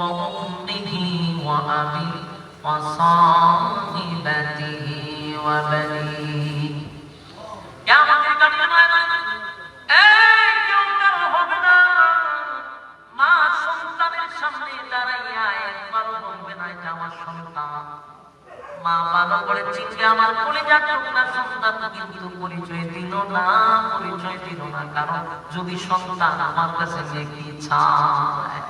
وأمه وأبيه وصاحبته وبنيه কেমতের কাছে এই কেউ কারো হবে না মা সন্তানের সামনে দাঁড়াইয়া একবারও বলবে না এটা আমার সন্তান মা ভালো করে চিনবে আমার কলিজা টুকরা সন্তান কিন্তু পরিচয় দিল না পরিচয় দিল না কারণ যদি সন্তান আমার কাছে নেকি চায়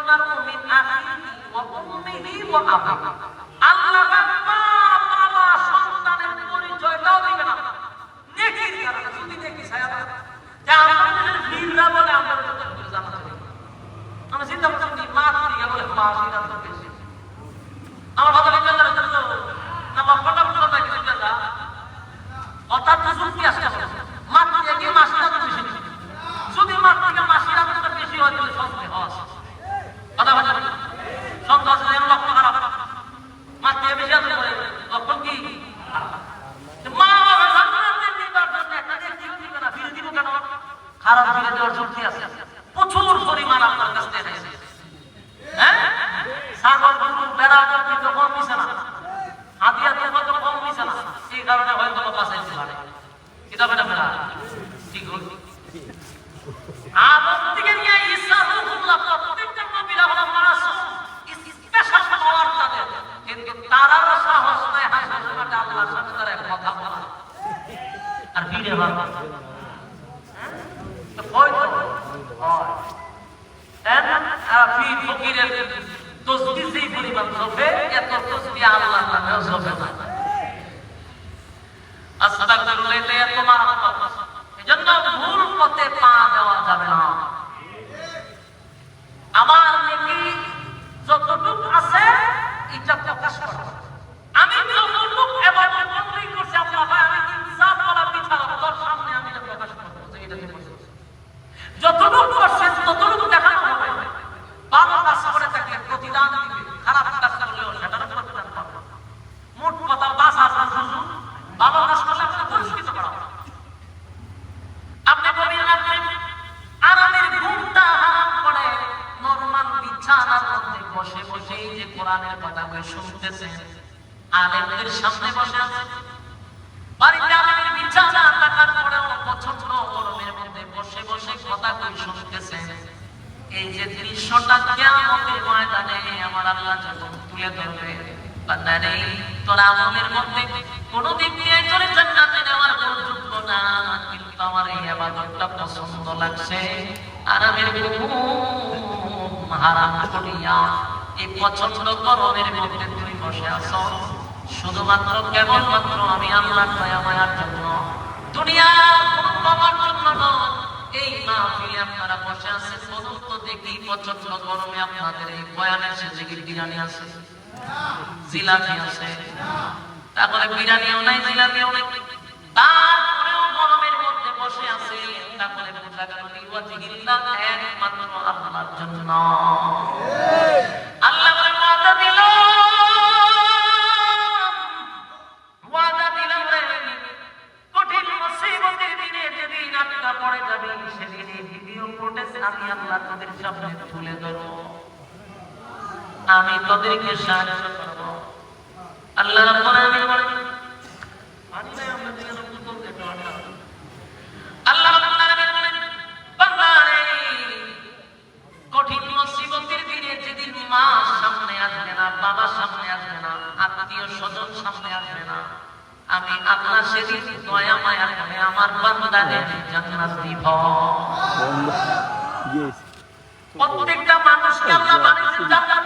أمر من أخيه وأمه وأبيه হাতি হাতি তো কম মিশে না। এই কারণে হয়তো বাঁচাইতে পারে। এটা বেটা বেড়া ঠিক হলো আদম থেকে নিয়ে ঈসা রূহুল্লাহ প্রত্যেকটা নবীরা হলো মাসুম স্পেশাল পাওয়ার তাদের। কিন্তু তারারও সাহস নাই হাসির মাঠে আল্লাহর সাথে তারা কথা বলা আর ভিড়ে বাবা তো কই? হয় আর পীর ফকিরের আমার আছে আমি সামনে আমি। যতটুকু করছেন ততটুকু দেখানো হবে ভালো কাজ করে থাকলে প্রতিদান দিবে খারাপ কাজ করলেও সেটারও প্রতিদান পাবে মোট কথা বাস আসার জন্য ভালো কাজ করলে আপনাকে পুরস্কৃত করা হবে আপনি বলেন আপনি আরামের ঘুমটা হারাম করে নরমাল বিছানার মধ্যে বসে বসে এই যে কোরআনের কথা শুনতেছেন? আলেমদের সামনে বসে আছেন? বাড়িতে আলেমের বিছানা থাকার পরেও পছন্দ গরমের মধ্যে বসে বসে কথা কই শুনতেছেন? এই যে দৃশ্যটা কিয়ামতের ময়দানে আমার আল্লাহ যখন তুলে ধরবে বান্দারে তোর মধ্যে কোন দিক দিয়ে তোর জান্নাতে নেওয়ার কোন যোগ্য না কিন্তু আমার এই ইবাদতটা পছন্দ লাগছে। ঘুম হারাম করিয়া এই পছন্দ গরমের তুই বসে আছো। শুধুমাত্র কেবলমাত্র আমি আল্লাহ দয়া মায়ার জন্য। দুনিয়ার কোন এই মাহফিলে আপনারা বসে আছেন। বলুন দেখি পছন্দ গরমে আপনাদের এই বয়ানের শেষে কি বিরিয়ানি আছে? জিলাপি আছে? তারপরে বিরিয়ানিও নাই, জিলাপিও নাই। তারপরেও গরমের মধ্যে বসে আছে। তারপরে বোঝা গেল একমাত্র আল্লাহর জন্য। আমি তোদেরকে সাহায্য করব আল্লাহ রাব্বুল আলামিন বলেন পানি নাই আমরা দিয়ে দেবো তোদের একটু আটকা দাও। আল্লাহ রাব্বুল আলামিন বলেন বান্দা রে কঠিন মুসিবতের দিনে যেদিন মা সামনে আসবে না বাবা সামনে আসবে না আত্মীয় স্বজন সামনে আসবে না আমি আল্লাহ সেদিন দয়া মায়া করে আমার বান্দাদের জান্নাত দিব। প্রত্যেকটা মানুষকে আল্লাহ বানিয়েছেন জান্নাত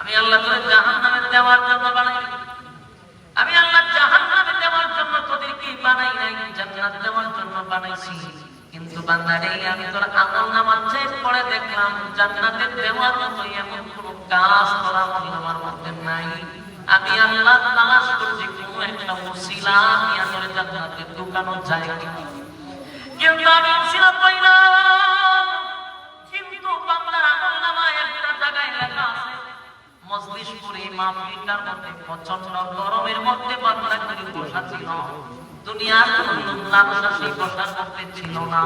আমি আল্লাহ তোরে জাহান্নামে দেওয়ার জন্য বানাই আমি আল্লাহ জাহান্নামে দেওয়ার জন্য তোদেরকে বানাই নাই, জান্নাত দেওয়ার জন্য বানাইছি। কিন্তু বান্দারে, আমি তোর আমল নামাজ চেক করে দেখলাম জান্নাতে দেওয়ার মতো এমন কোন কাজ তোর আমল নামার মধ্যে নাই। আমি আল্লাহ তালাশ করছি, কোন একটা মুসিলা আমি আসলে জান্নাতে ঢুকানো যায় কিন্তু আমি মুসিলা মজলিশপুরে মাহফিলটার মধ্যে প্রচণ্ড গরমের মধ্যে বাংলা করে বসা ছিল। দুনিয়ার কোন লালসা সেই বসার মধ্যে ছিল না।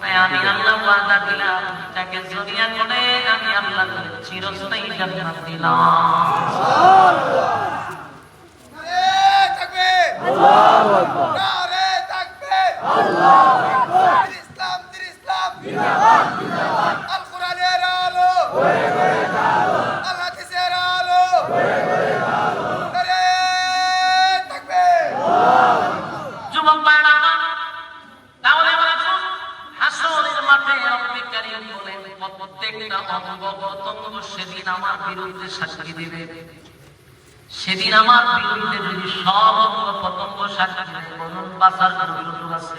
তাই আমি আল্লাহ ওয়াদা দিলাম তাকে জরিয়া করে আমি আল্লাহ চিরস্থায়ী জান্নাত দিলাম। আল্লাহু আকবার। নারে তাকবীর আল্লাহু আকবার। ইসলাম দিন ইসলাম। জিন্দাবাদ জিন্দাবাদ আল কোরআনের আলো। বিরুদ্ধে সাক্ষী দেবে। সেদিন আমার বিরুদ্ধে যদি সব পতঙ্গ সাক্ষী দেবে মনন আছে।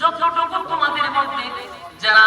যতটুকু তোমাদের মধ্যে যারা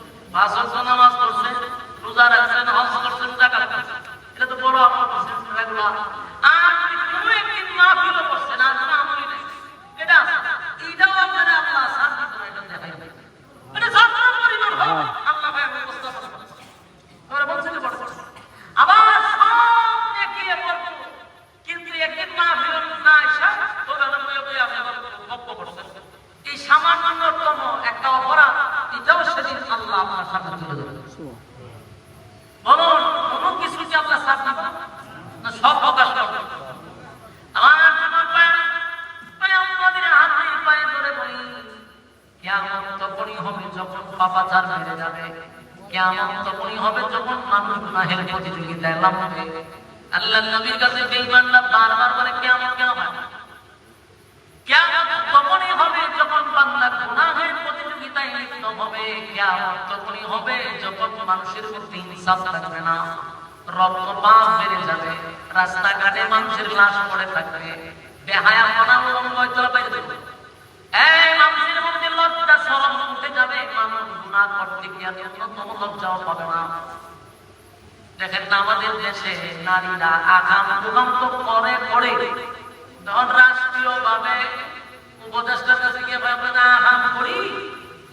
পাঁচ ওয়াক্ত নামাজ পড়ছে, রোজা রাখছেন, হজ করছেন করছেন এটা তো বড় যদি কোনো একদিন মাহফিল করছেন আর কোনো আমলই নাই এটা আছে। এইটাও আপনারা আল্লাহ সাথ দিতে হবে, এটা দেখাই দেবে। এটা যতটা পরিমাণ হবে, আল্লাহ ভাই আমি উপস্থাপন করছি। তোমরা বলছেন যে বড় বড়। আবার সব নেকি একবার করব। কিন্তু একদিন মাহফিল না আসা তবে আমি বলে বলে আমি আবার বক্তব্য করছেন এই সামান্যতম একটা অপরাধ এটাও সেদিন আল্লাহ আপনার সামনে তুলে ধরবে বলুন কোনো কিছু কি আল্লাহ সাথ দিবে না? না সব প্রকাশ করবে আমার তোমার পায়ে পায়ে আমাদের হাতে পায়ে ধরে বলি কেমন তখনই হবে যখন পাপাচার বেড়ে যাবে। কেমন তখনই হবে যখন মানুষ গুনাহের প্রতিযোগিতায় লাফাবে আল্লাহ নবীর কাছে বেঈমানরা বারবার বলে কেমন যখন মানুষের রাস্তাঘাটে মানুষের লাশ পড়ে থাকবে। বেহায়া মনা মধ্যে লজ্জা শরম উঠে যাবে মানুষ গুনাহ করতে গিয়ে ন্যূনতম লজ্জাও পাবে না। দেখেন না আমাদের দেশে নারীরা আগাম ভূকম্প করে পড়ে তখন রাষ্ট্রীয় ভাবে উপদেষ্টার কাছে গিয়ে ভাববেন আগাম করি।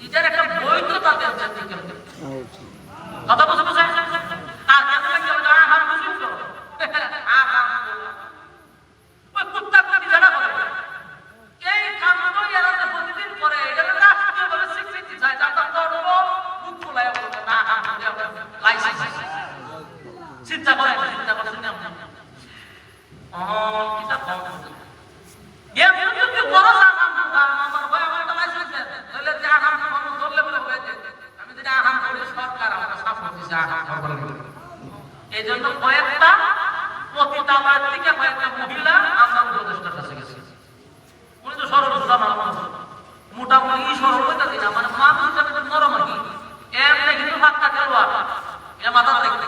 এটার একটা বৈধতা দেওয়া কথা বুঝে বুঝে চিন্তা করেন চিন্তা করছেন না আপনি? ও, কিতাব কম। এ বুঝুন কি বড় আগাম আগাম, আমার ভাই আমার একটা লাইসেন্স দেন। নইলে যে আগাম মানুষ ধরলে বলে হয়ে যায়। আমি যদি আগাম করি, সরকার আমাকে সাপোর্ট দিছে আগাম করবার জন্য। এই জন্য কয়েকটা পতিতালয় থেকে কয়েকটা মহিলা আমরা উপদেষ্টার কাছে গেছি উনি তো সরল সোজা মানুষ মোটামুটি সরল হইতাছি না মানে মানুষ হিসাবে তো নরম আর কি এমনি কিন্তু ফাঁকা খেলোয়াড় এটা মাথা দেখতে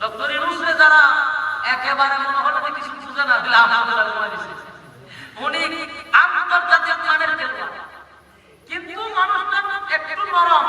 ডক্টর ইউনুসরে যারা একেবারে মনে হলো যে কিছু বুঝে না দিলে আলহামদুলিল্লাহ ঘুমাই দিছে। উনি আন্তর্জাতিক মানের খেলোয়াড় কিন্তু মানুষটা একটু নরম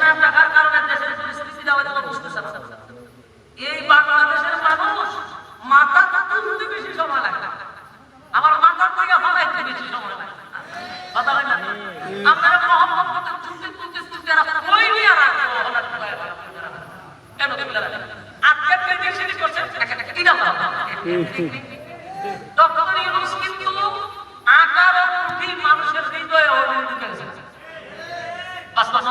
ইসলাম রাখার কারণে দেশের পরিস্থিতি দেওয়া যাওয়া বুঝতে এই বাংলাদেশের মানুষ মাথা তুলতে বেশি সময় লাগে আমার মাথার থেকে ফালাইতে বেশি সময় লাগে কথা কিন্তু আঠারো কোটি মানুষের হৃদয়ে অভিনয় করেছেন বাস্তব